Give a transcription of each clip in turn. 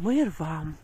Мир вам,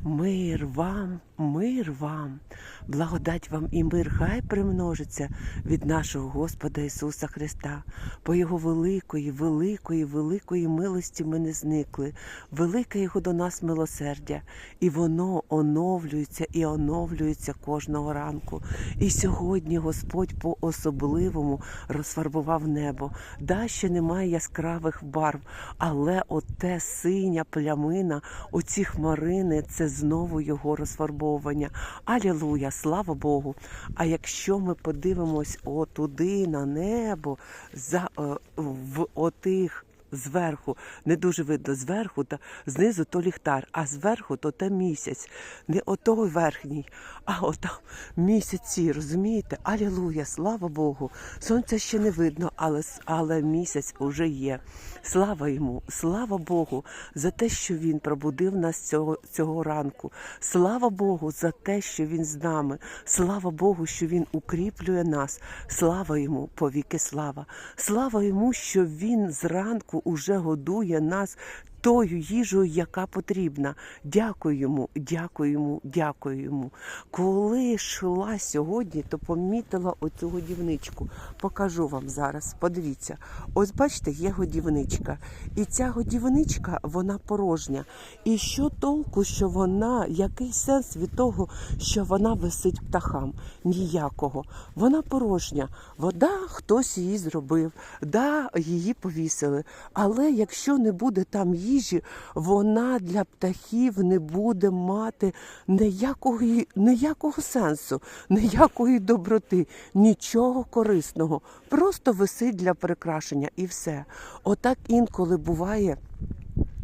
мир вам, мир вам, благодать вам і мир хай примножиться від нашого Господа Ісуса Христа. По Його великої, великої, великої милості ми не зникли, велике Його до нас милосердя, і воно оновлюється і оновлюється кожного ранку. І сьогодні Господь по особливому розфарбував небо. Да, ще немає яскравих барв, але оте синя плямина, оці хмарини це знову його розфарбовування. Алілуя, слава Богу! А якщо ми подивимось отуди на небо, за е, в отих. Зверху не дуже видно зверху, та знизу то ліхтар, а зверху то те місяць. Не отой верхній, а отам місяці, розумієте? Алілуя, слава Богу. Сонця ще не видно, але, але місяць уже є. Слава йому, слава Богу за те, що він пробудив нас цього, цього ранку. Слава Богу за те, що він з нами. Слава Богу, що він укріплює нас. Слава йому, повіки слава. Слава йому, що він зранку уже годує нас. Тою їжею, яка потрібна. Дякую йому, дякую йому, дякую йому. Коли йшла сьогодні, то помітила оцю годівничку. Покажу вам зараз. Подивіться, ось бачите, є годівничка. І ця годівничка, вона порожня. І що толку, що вона, який сенс від того, що вона висить птахам? Ніякого. Вона порожня. Вода хтось її зробив, да, її повісили. Але якщо не буде там їжі, вона для птахів не буде мати ніякого, ніякого сенсу, ніякої доброти, нічого корисного. Просто висить для прикрашення і все. Отак інколи буває.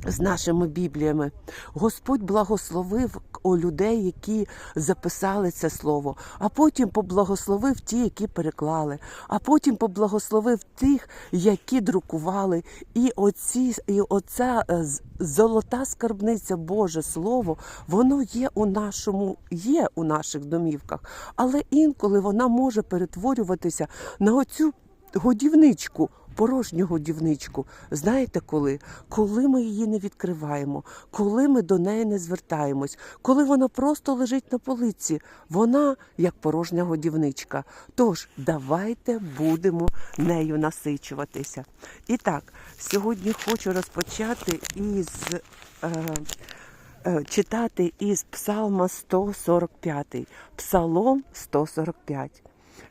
З нашими бібліями Господь благословив людей, які записали це слово, а потім поблагословив ті, які переклали, а потім поблагословив тих, які друкували. І оці, і оця е, золота скарбниця Боже Слово, воно є у нашому, є у наших домівках, але інколи вона може перетворюватися на оцю годівничку. Порожню годівничку. Знаєте коли? Коли ми її не відкриваємо, коли ми до неї не звертаємось, коли вона просто лежить на полиці, вона як порожня годівничка. Тож давайте будемо нею насичуватися. І так, сьогодні хочу розпочати із. Е, е, читати із Псалма 145. Псалом 145.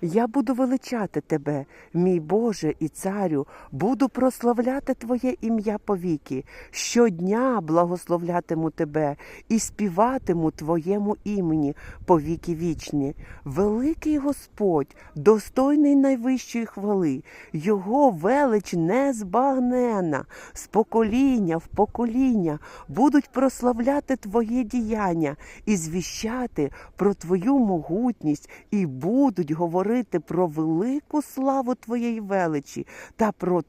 Я буду величати тебе, мій Боже і царю, буду прославляти Твоє ім'я повіки. Щодня благословлятиму тебе і співатиму Твоєму імені повіки вічні. Великий Господь, достойний найвищої хвали, Його велич незбагнена, з покоління в покоління будуть прославляти Твоє діяння і звіщати про Твою могутність, і будуть говорити про велику славу Твоєї величі та про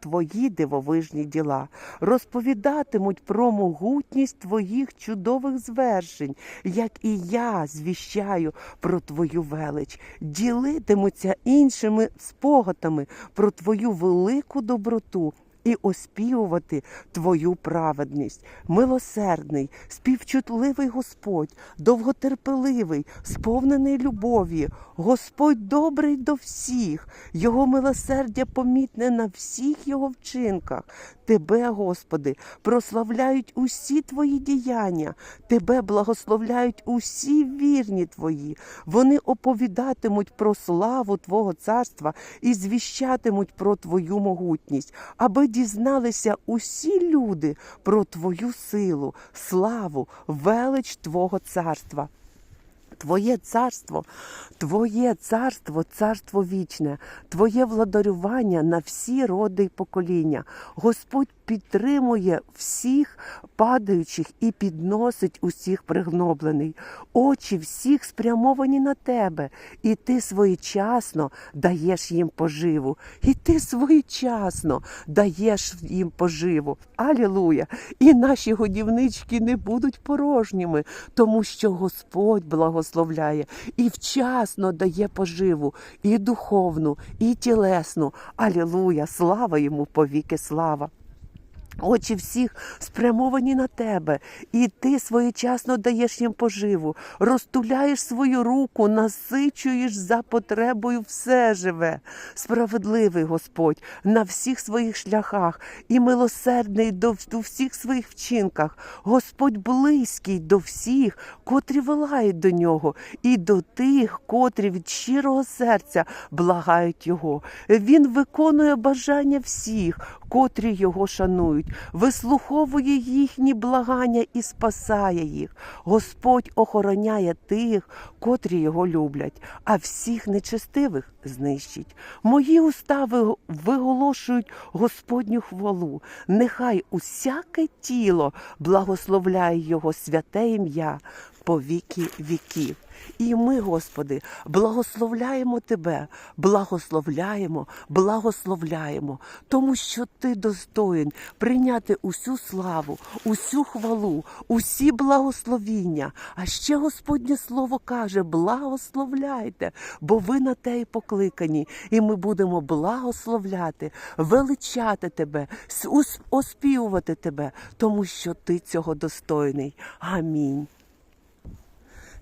Твої дивовижні діла. Розповідатимуть про могутність Твоїх чудових звершень, як і я звіщаю про Твою велич, ділитимуться іншими спогадами про Твою велику доброту. І оспівувати Твою праведність, милосердний, співчутливий Господь, довготерпеливий, сповнений любові, Господь добрий до всіх, Його милосердя помітне на всіх Його вчинках. Тебе, Господи, прославляють усі Твої діяння, Тебе благословляють усі вірні Твої. Вони оповідатимуть про славу Твого царства і звіщатимуть про Твою могутність, аби дізналися усі люди про Твою силу, славу, велич Твого царства. Твоє царство, Твоє царство, царство вічне, Твоє владарювання на всі роди і покоління. Господь підтримує всіх падаючих і підносить усіх пригноблений. Очі всіх спрямовані на тебе, і ти своєчасно даєш їм поживу. І ти своєчасно даєш їм поживу. Алілуя! І наші годівнички не будуть порожніми, тому що Господь благословляє і вчасно дає поживу, і духовну, і тілесну. Алілуя! Слава йому повіки слава! Очі всіх спрямовані на тебе, і ти своєчасно даєш їм поживу, розтуляєш свою руку, насичуєш за потребою все живе. Справедливий Господь на всіх своїх шляхах і милосердний до, всіх своїх вчинках. Господь близький до всіх, котрі волають до нього, і до тих, котрі від щирого серця благають його. Він виконує бажання всіх, котрі його шанують, вислуховує їхні благання і спасає їх. Господь охороняє тих, котрі його люблять, а всіх нечестивих знищить. Мої устави виголошують Господню хвалу. Нехай усяке тіло благословляє його святе ім'я по віки віків. І ми, Господи, благословляємо Тебе, благословляємо, благословляємо, тому що Ти достоїн прийняти усю славу, усю хвалу, усі благословіння. А ще Господнє Слово каже: благословляйте, бо ви на те й покликані, і ми будемо благословляти, величати Тебе, оспівувати Тебе, тому що Ти цього достойний. Амінь.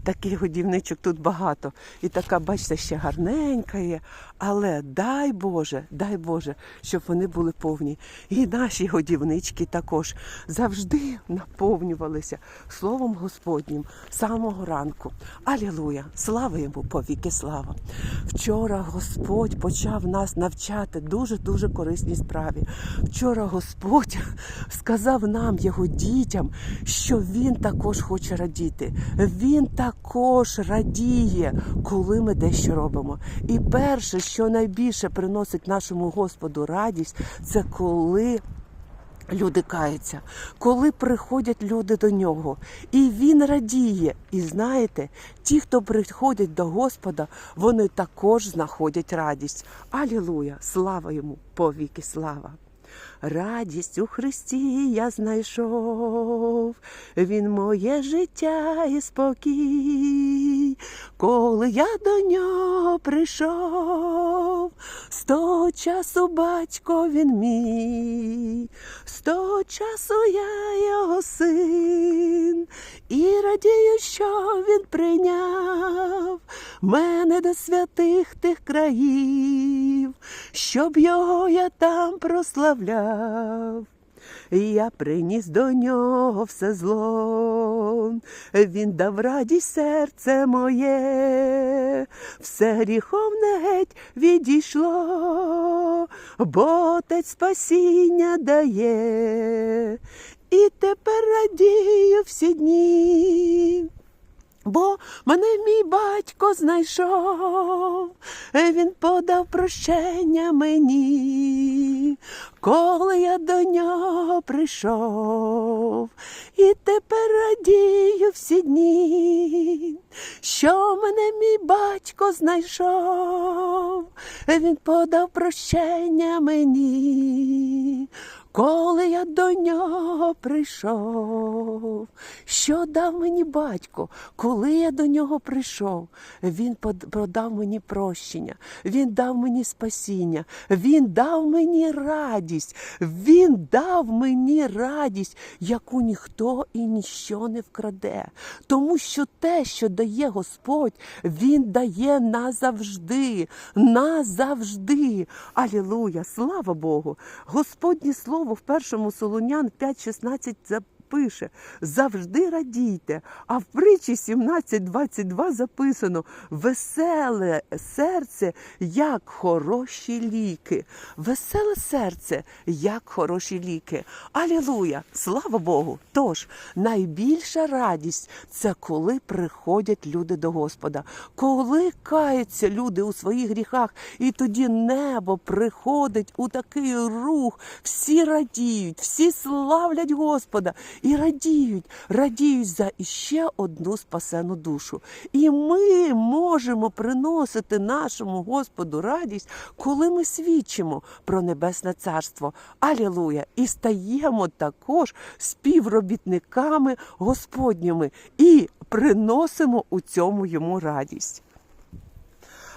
Таких годівничок тут багато. І така, бачите, ще гарненька є. Але дай Боже, дай Боже, щоб вони були повні. І наші годівнички також завжди наповнювалися Словом Господнім самого ранку. Алілуя! Слава йому, повіки слава! Вчора Господь почав нас навчати дуже-дуже корисній справі. Вчора Господь сказав нам, його дітям, що Він також хоче радіти. Він також радіє, коли ми дещо робимо. І перше, що найбільше приносить нашому Господу радість, це коли. Люди каються, коли приходять люди до нього, і він радіє. І знаєте, ті, хто приходять до Господа, вони також знаходять радість. Алілуя! Слава йому, повіки слава! Радість у Христі я знайшов, Він моє життя і спокій, коли я до нього прийшов, з того часу батько він мій, з того часу я його син, і радію, що він прийняв мене до святих тих країв, щоб його я там прославляв. Я приніс до нього все зло, він дав радість серце моє, все гріховне геть відійшло, бо Отець спасіння дає, і тепер радію всі дні. Бо мене мій батько знайшов, він подав прощення мені, коли я до нього прийшов, і тепер радію всі дні, що мене мій батько знайшов, він подав прощення мені. Коли я до нього прийшов, що дав мені батько, коли я до нього прийшов, він продав мені прощення, він дав мені спасіння, він дав мені радість, він дав мені радість, яку ніхто і ніщо не вкраде. Тому що те, що дає Господь, Він дає назавжди, назавжди. Алілуя! Слава Богу! Господнє слово в першому Солонян 5.16 запише завжди радійте. А в притчі 17.22 записано веселе серце, як хороші ліки. Веселе серце, як хороші ліки. Алілуя! Слава Богу! Тож найбільша радість це коли приходять люди до Господа, коли каються люди у своїх гріхах, і тоді небо приходить у такий рух. Всі радіють, всі славлять Господа і радіють, радіють за іще одну спасену душу. І ми можемо приносити нашому Господу радість, коли ми свідчимо про небесне царство. Алілуя! І стаємо також співробітниками Господніми і приносимо у цьому йому радість.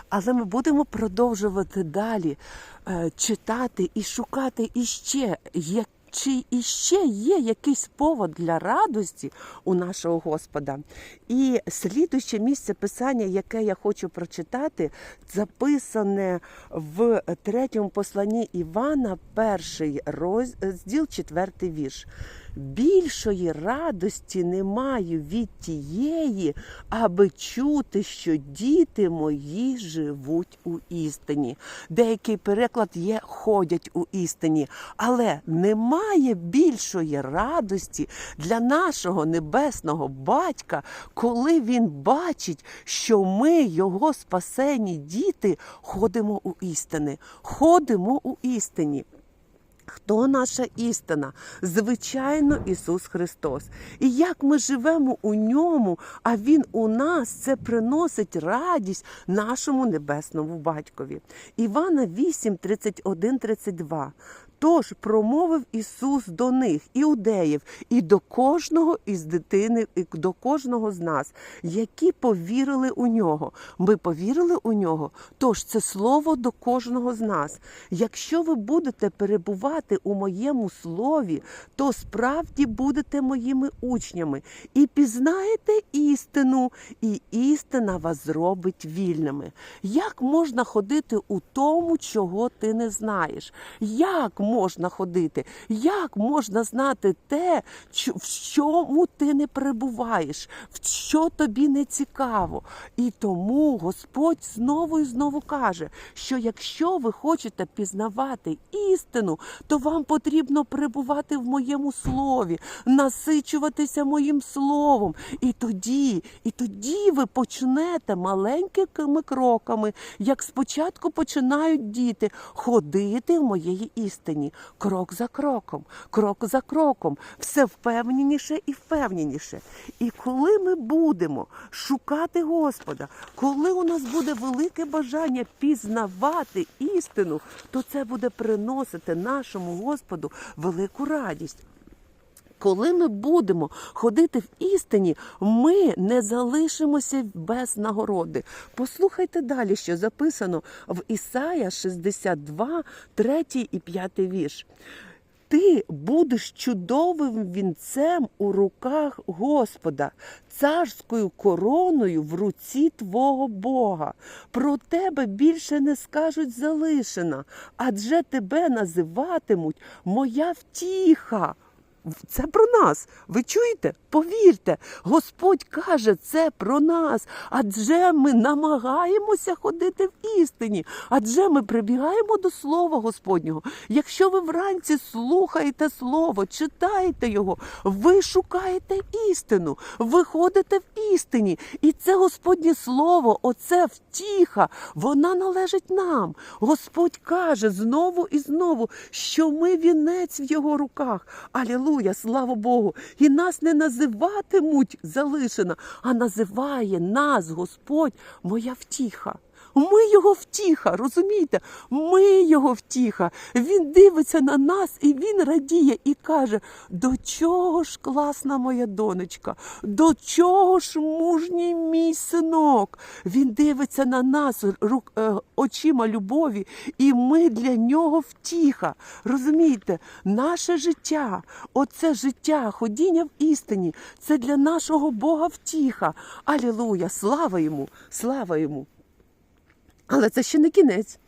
Але ми будемо продовжувати далі е, читати і шукати іще, як, чи іще є якийсь повод для радості у нашого Господа. І слідуюче місце писання, яке я хочу прочитати, записане в третьому посланні Івана, перший розділ, четвертий вірш. Більшої радості не маю від тієї, аби чути, що діти мої живуть у істині. Деякий переклад є ходять у істині, але немає більшої радості для нашого небесного батька, коли він бачить, що ми, його спасені діти, ходимо у істини, ходимо у істині. Хто наша істина? Звичайно, Ісус Христос. І як ми живемо у ньому, а Він у нас це приносить радість нашому небесному батькові. Івана 8, 31, 32. Тож промовив Ісус до них, іудеїв, і до кожного із дитини, і до кожного з нас, які повірили у нього. Ми повірили у нього. Тож це слово до кожного з нас. Якщо ви будете перебувати у моєму слові, то справді будете моїми учнями і пізнаєте істину, і істина вас зробить вільними. Як можна ходити у тому, чого ти не знаєш? Як можна ходити? Як можна знати те, в чому ти не перебуваєш, в що тобі не цікаво? І тому Господь знову і знову каже, що якщо ви хочете пізнавати істину, то вам потрібно перебувати в моєму слові, насичуватися моїм словом. І тоді, і тоді ви почнете маленькими кроками, як спочатку починають діти, ходити в моєї істині, крок за кроком, крок за кроком, все впевненіше і впевненіше. І коли ми будемо шукати Господа, коли у нас буде велике бажання пізнавати істину, то це буде приносити нашому Господу велику радість. Коли ми будемо ходити в істині, ми не залишимося без нагороди. Послухайте далі, що записано в Ісая 62, 3 і 5 вірш. Ти будеш чудовим вінцем у руках Господа, царською короною в руці твого Бога. Про тебе більше не скажуть залишена, адже тебе називатимуть моя втіха. Це про нас. Ви чуєте? Повірте, Господь каже це про нас. Адже ми намагаємося ходити в істині, адже ми прибігаємо до Слова Господнього. Якщо ви вранці слухаєте Слово, читаєте його, ви шукаєте істину, ви ходите в істині. І це Господнє Слово, оце втіха, вона належить нам. Господь каже знову і знову, що ми вінець в його руках. Алілуя, слава Богу! І нас не називатимуть залишена, а називає нас Господь моя втіха. Ми його втіха, розумієте? Ми його втіха. Він дивиться на нас і він радіє і каже: до чого ж класна моя донечка, до чого ж мужній мій синок. Він дивиться на нас рук, е, очима любові, і ми для нього втіха. Розумієте, наше життя, оце життя, ходіння в істині, це для нашого Бога втіха. Алілуя! Слава йому! Слава йому! Але це ще не кінець.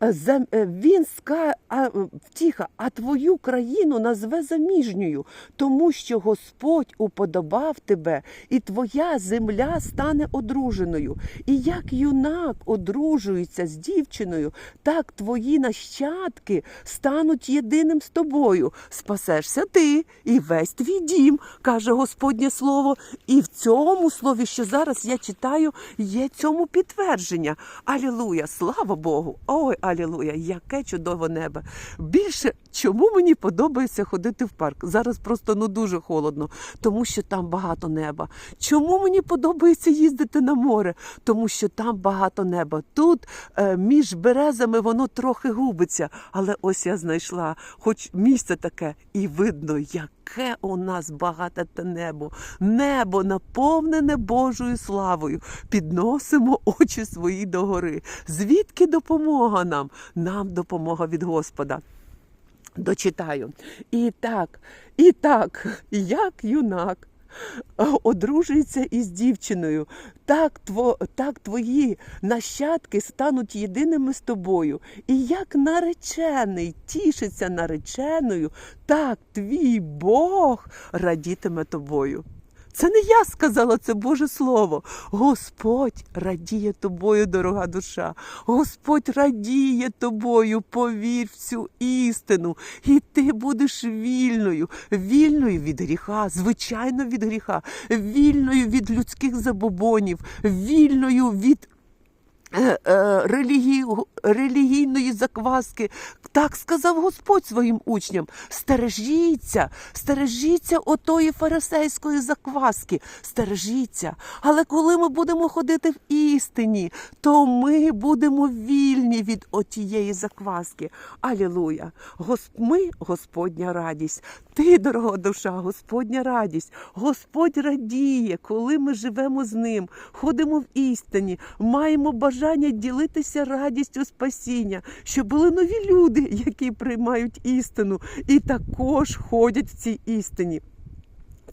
За- е, Він ска а, е, втіха, а твою країну назве заміжньою, тому що Господь уподобав тебе, і твоя земля стане одруженою. І як юнак одружується з дівчиною, так твої нащадки стануть єдиним з тобою. Спасешся ти і весь твій дім, каже Господнє слово. І в цьому слові, що зараз я читаю, є цьому підтвердження. Алілуя, слава Богу! Ой, алілуя, яке чудове небо. Більше чому мені подобається ходити в парк? Зараз просто ну дуже холодно, тому що там багато неба. Чому мені подобається їздити на море? Тому що там багато неба. Тут е, між березами воно трохи губиться, але ось я знайшла, хоч місце таке, і видно, яке у нас багате те небо. Небо наповнене Божою славою. Підносимо очі свої догори. Звідки допомога нам? Нам допомога від Господа. Дочитаю. І так, і так, як юнак е, одружується із дівчиною, так, тво, так твої нащадки стануть єдиними з тобою. І як наречений тішиться нареченою, так твій Бог радітиме тобою. Це не я сказала, це Боже Слово. Господь радіє тобою, дорога душа. Господь радіє тобою, повір в цю істину. І ти будеш вільною, вільною від гріха, звичайно від гріха, вільною від людських забобонів, вільною від е, е, релігії, релігійної закваски. Так сказав Господь своїм учням: стережіться, стережіться отої фарисейської закваски, стережіться. Але коли ми будемо ходити в істині, то ми будемо вільні від отієї закваски. Алілуя! Ми Господня радість. Ти, дорога душа, Господня радість. Господь радіє, коли ми живемо з ним, ходимо в істині, маємо бажання ділитися радістю спасіння, щоб були нові люди, які приймають істину і також ходять в цій істині.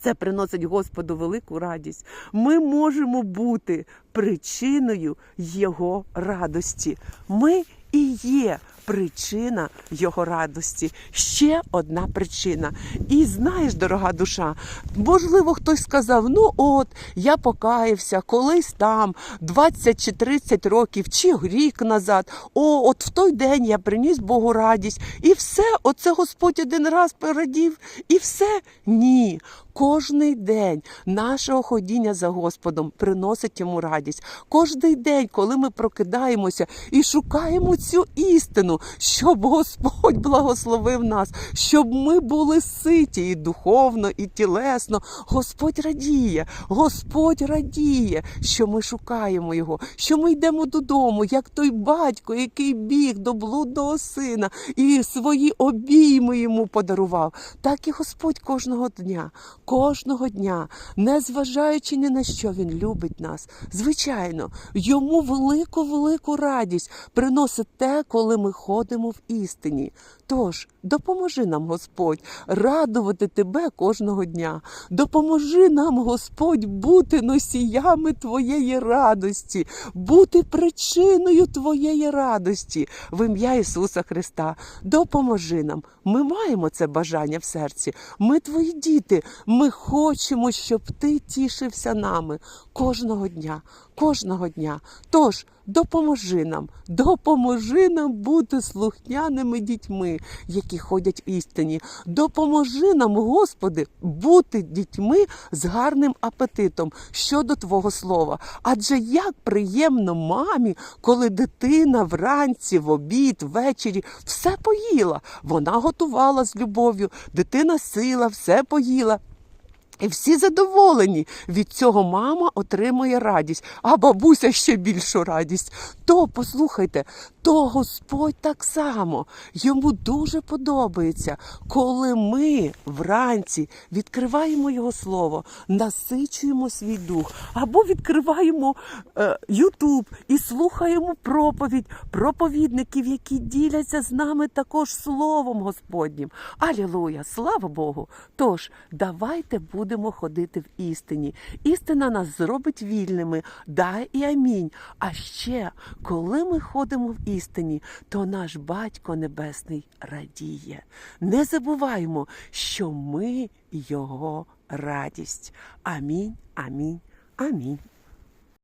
Це приносить Господу велику радість. Ми можемо бути причиною Його радості. Ми і є причина Його радості. Ще одна причина. І знаєш, дорога душа, можливо, хтось сказав: ну от, я покаявся колись там, 20 чи 30 років, чи рік назад. О, от в той день я приніс Богу радість. І все, оце Господь один раз порадів, і все. Ні. Кожний день нашого ходіння за Господом приносить йому радість. Кожний день, коли ми прокидаємося і шукаємо цю істину, щоб Господь благословив нас, щоб ми були ситі і духовно, і тілесно. Господь радіє, Господь радіє, що ми шукаємо його, що ми йдемо додому, як той батько, який біг до блудного сина і свої обійми йому подарував. Так і Господь кожного дня, кожного дня, не зважаючи ні на що він любить нас. Звичайно, йому велику, велику радість приносить те, коли ми ходимо в істині. Тож допоможи нам, Господь, радувати тебе кожного дня. Допоможи нам, Господь, бути носіями Твоєї радості, бути причиною Твоєї радості в ім'я Ісуса Христа. Допоможи нам. Ми маємо це бажання в серці. Ми твої діти. Ми хочемо, щоб ти тішився нами кожного дня, кожного дня. Тож допоможи нам, допоможи нам бути слухняними дітьми, які ходять в істині. Допоможи нам, Господи, бути дітьми з гарним апетитом щодо Твого слова. Адже як приємно мамі, коли дитина вранці, в обід, ввечері все поїла. Вона готувала з любов'ю, дитина сила, все поїла. І всі задоволені. Від цього мама отримує радість, а бабуся ще більшу радість. То послухайте, то Господь так само йому дуже подобається, коли ми вранці відкриваємо його слово, насичуємо свій дух, або відкриваємо е, Ютуб і слухаємо проповідь проповідників, які діляться з нами також словом Господнім. Алілуя! Слава Богу! Тож давайте будемо ходити в істині. Істина нас зробить вільними. Дай і амінь. А ще, коли ми ходимо в істині, то наш Батько Небесний радіє. Не забуваємо, що ми Його радість. Амінь, амінь, амінь.